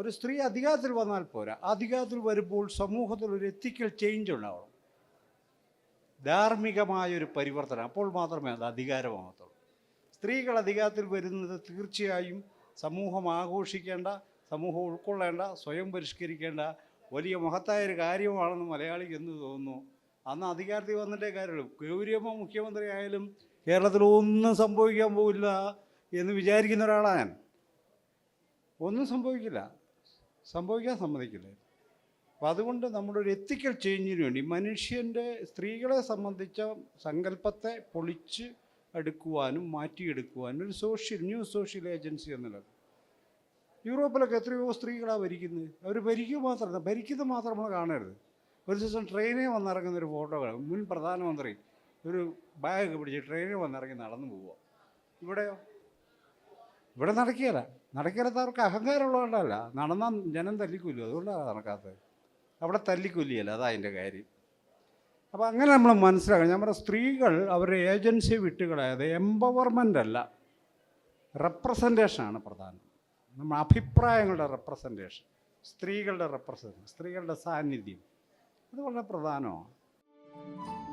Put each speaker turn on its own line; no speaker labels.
ഒരു സ്ത്രീ അധികാരത്തിൽ വന്നാൽ പോരാ. അധികാരത്തിൽ വരുമ്പോൾ സമൂഹത്തിൽ ഒരു എത്തിക്കൽ ചേഞ്ച് ഉണ്ടാവണം. ധാർമ്മികമായൊരു പരിവർത്തനം. അപ്പോൾ മാത്രമേ അത് അധികാരമാകത്തുള്ളൂ. സ്ത്രീകൾ അധികാരത്തിൽ വരുന്നത് തീർച്ചയായും സമൂഹം ആഘോഷിക്കേണ്ട സമൂഹം ഉൾക്കൊള്ളേണ്ട സ്വയം പരിഷ്കരിക്കേണ്ട വലിയ മഹത്തായ ഒരു കാര്യമാണെന്ന് മലയാളിക്ക് എന്ന് തോന്നുന്നു. അന്ന് അധികാരത്തിൽ വന്നിട്ടേ കാര്യമുള്ളൂ. ഗൗരിയമ്മ മുഖ്യമന്ത്രി ആയാലും കേരളത്തിൽ ഒന്നും സംഭവിക്കാൻ പോകില്ല എന്ന് വിചാരിക്കുന്ന ഒരാളാണ് ഞാൻ. ഒന്നും സംഭവിക്കില്ല. സംഭവിക്കാൻ സമ്മതിക്കില്ല. അപ്പം അതുകൊണ്ട് നമ്മുടെ ഒരു എത്തിക്കൽ ചേഞ്ചിന് വേണ്ടി മനുഷ്യന്റെ സ്ത്രീകളെ സംബന്ധിച്ച സങ്കല്പത്തെ പൊളിച്ച് എടുക്കുവാനും മാറ്റിയെടുക്കുവാനും ഒരു സോഷ്യൽ ന്യൂ സോഷ്യൽ ഏജൻസി എന്നുള്ളത്. യൂറോപ്പിലൊക്കെ എത്രയോ സ്ത്രീകളാണ് ഭരിക്കുന്നത് അവർ ഭരിക്കുക മാത്രമല്ല ഭരിക്കുന്നത് മാത്രം നമ്മൾ കാണരുത്. ഒരു ദിവസം ട്രെയിനിൽ വന്നിറങ്ങുന്ന ഒരു ഫോട്ടോ കാണും മുൻ പ്രധാനമന്ത്രി ഒരു ബാഗ് പിടിച്ച് ട്രെയിനിൽ വന്നിറങ്ങി നടന്നു പോവുക. ഇവിടെയോ? ഇവിടെ നടക്കുകയില്ല. നടക്കാത്ത അവർക്ക് അഹങ്കാരമുള്ളതുകൊണ്ടല്ല. നടന്നാൽ ജനം തല്ലിക്കൊല്ലും. അതുകൊണ്ടാണ് നടക്കാത്തത്. അവിടെ തല്ലിക്കൊല്ലിയല്ല. അതാ അതിന്റെ കാര്യം. അപ്പോൾ അങ്ങനെ നമ്മൾ മനസ്സിലാക്കണം. നമ്മുടെ സ്ത്രീകൾ അവരുടെ ഏജൻസി വിട്ടുകളായത് എംപവർമെന്റ് അല്ല. റെപ്രസെന്റേഷനാണ് പ്രധാനം. നമ്മൾ അഭിപ്രായങ്ങളുടെ റെപ്രസെന്റേഷൻ. സ്ത്രീകളുടെ റെപ്രസെന്റേഷൻ. സ്ത്രീകളുടെ സാന്നിധ്യം. അത് വളരെ പ്രധാനമാണ്.